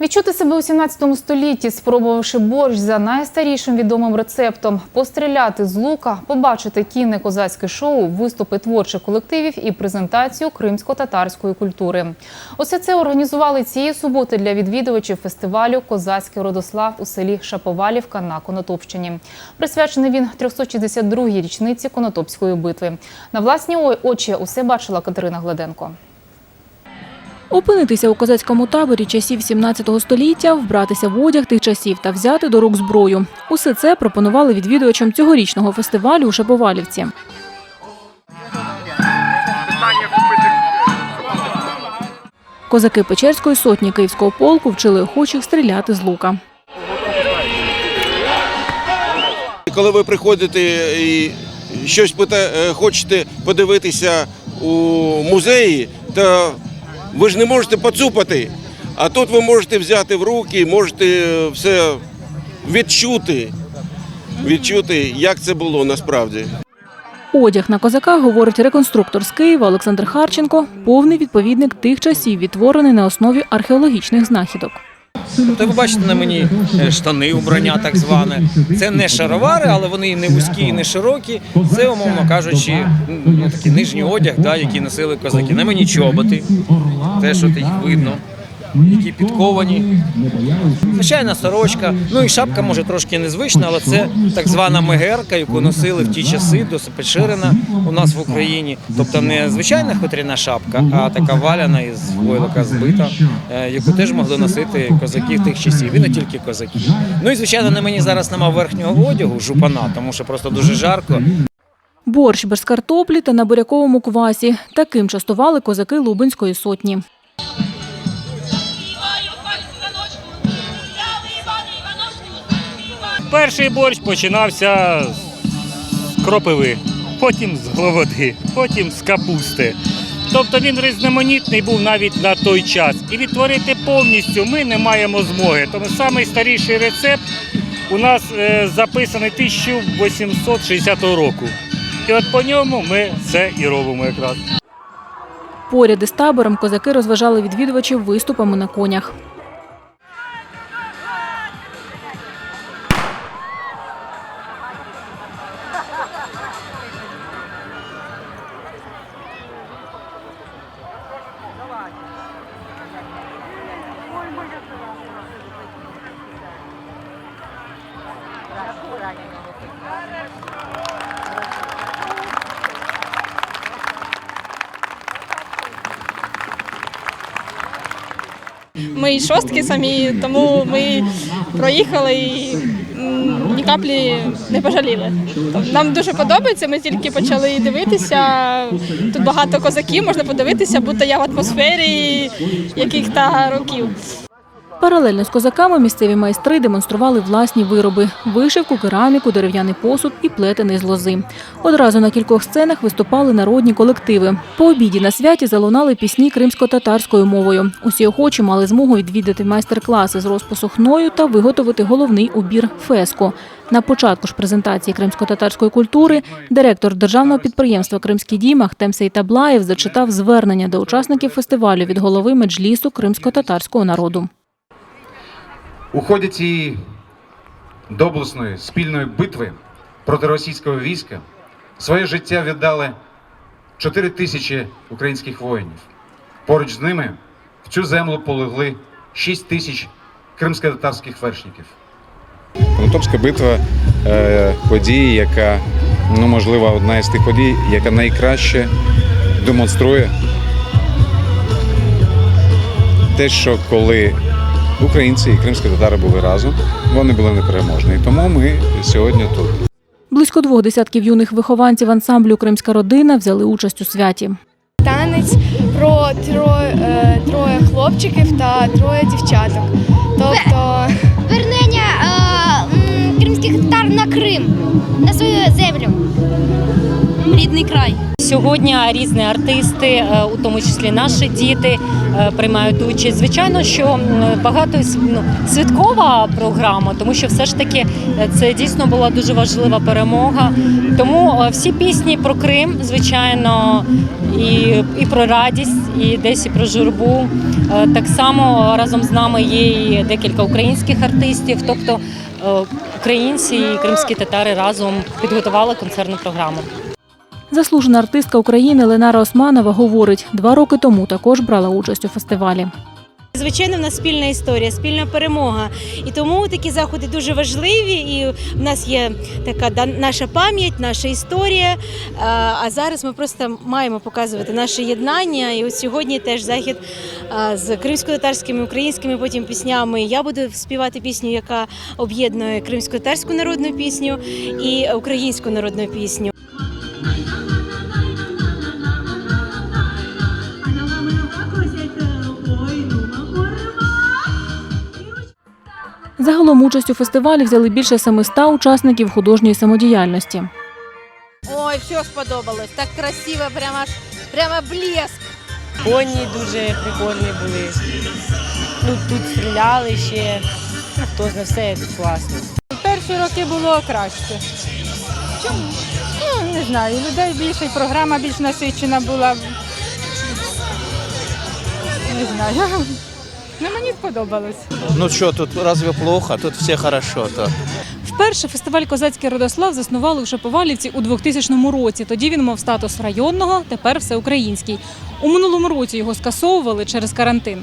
Відчути себе у 17 столітті, спробувавши борщ за найстарішим відомим рецептом, постріляти з лука, побачити кінне козацьке шоу, виступи творчих колективів і презентацію кримсько-татарської культури. Усе це організували цієї суботи для відвідувачів фестивалю Козацький родослав у селі Шаповалівка на Конотопщині. Присвячений він 362-й річниці Конотопської битви. На власні очі усе бачила Катерина Гладенко. Опинитися у козацькому таборі часів 17 століття, вбратися в одяг тих часів та взяти до рук зброю. Усе це пропонували відвідувачам цьогорічного фестивалю у Шаповалівці. Козаки Печерської сотні Київського полку вчили охочих стріляти з лука. Коли ви приходите і щось е, хочете подивитися у музеї, то ви ж не можете поцупати. А тут ви можете взяти в руки, можете все відчути, відчути, як це було насправді. Одяг на козака, говорить реконструктор з Києва Олександр Харченко, повний відповідник тих часів, відтворений на основі археологічних знахідок. Тобто ви бачите на мені е, штани, убрання так зване. Це не шаровари, але вони не вузькі, і не широкі. Це, умовно кажучи, ну, такий нижній одяг, да, який носили козаки. На мені чоботи, теж що їх видно, які підковані. Звичайна сорочка. Ну і шапка може трошки незвична, але це так звана мегерка, яку носили в ті часи, досить поширена у нас в Україні. Тобто не звичайна хутряна шапка, а така валяна із войлока збита, е, яку теж могли носити козаки тих часів, і не тільки козаки. Ну і звичайно, на мені зараз нема верхнього одягу, жупана, тому що просто дуже жарко. Борщ без картоплі та на буряковому квасі. Таким частували козаки Лубенської сотні. Перший борщ починався з кропиви, потім з гловоди, потім з капусти. Тобто він різноманітний був навіть на той час. І відтворити повністю ми не маємо змоги. Тому найстаріший рецепт у нас е, записаний 1860 року. І от по ньому ми це і робимо якраз. Поряд із табором козаки розважали відвідувачів виступами на конях. Ми шостки самі, тому ми проїхали і ні каплі не пожаліли. Нам дуже подобається. Ми тільки почали дивитися. Тут багато козаків, можна подивитися, будто я в атмосфері яких-то років. Паралельно з козаками місцеві майстри демонстрували власні вироби – вишивку, кераміку, дерев'яний посуд і плетений з лози. Одразу на кількох сценах виступали народні колективи. По обіді на святі залунали пісні кримсько-татарською мовою. Усі охочі мали змогу відвідати майстер-класи з розпису хною та виготовити головний убір – феску. На початку ж презентації кримсько-татарської культури директор державного підприємства «Кримський дім» Ахтем Сейтаблаєв зачитав звернення до учасників фестивалю від голови меджлісу кримсько-татарського народу. У ході цієї доблесної спільної битви проти російського війська своє життя віддали 4 тисячі українських воїнів. Поруч з ними в цю землю полегли 6 тисяч кримсько-татарських вершників. Конотопська битва е, подія, яка ну можливо одна із тих подій, яка найкраще демонструє те, що коли українці і кримські татари були разом, вони були непереможні. І тому ми сьогодні тут. Близько двох десятків юних вихованців ансамблю Кримська родина взяли участь у святі. танець про троє, е, троє хлопчиків та троє дівчаток. Тобто вернення е, кримських татар на Крим, на свою землю. рідний край. Сьогодні різні артисти, е, у тому числі наші діти, е, приймають участь. Звичайно, що багато ну, святкова програма, тому що все ж таки е, це дійсно була дуже важлива перемога. Тому всі пісні про Крим, звичайно, і, і про радість, і десь і про журбу. Так само разом з нами є і декілька українських артистів, тобто українці і кримські татари разом підготували концертну програму. Заслужена артистка України Ленара Османова говорить, два роки тому також брала участь у фестивалі. Звичайно, в нас спільна історія, спільна перемога. І тому такі заходи дуже важливі. І в нас є така наша пам'ять, наша історія. А, зараз ми просто маємо показувати наше єднання. І от сьогодні теж захід з кримсько-татарськими українськими потім піснями. Я буду співати пісню, яка об'єднує кримсько-татарську народну пісню і українську народну пісню. Загалом участь у фестивалі взяли більше 700 учасників художньої самодіяльності. Ой, все сподобалось. Так красиво, прямо аж прямо блеск. Коні дуже прикольні були. Ну, тут стріляли ще. Хто знає, все тут класно. Перші роки було краще. Чому? Ну, не знаю, людей більше, і програма більш насичена була. Не знаю. Ну, мені сподобалось. Ну що тут разве плохо? Тут все хорошо. То. Вперше фестиваль Козацький Родослав заснували у Шаповалівці у 2000 році. Тоді він мав статус районного, тепер всеукраїнський. У минулому році його скасовували через карантин.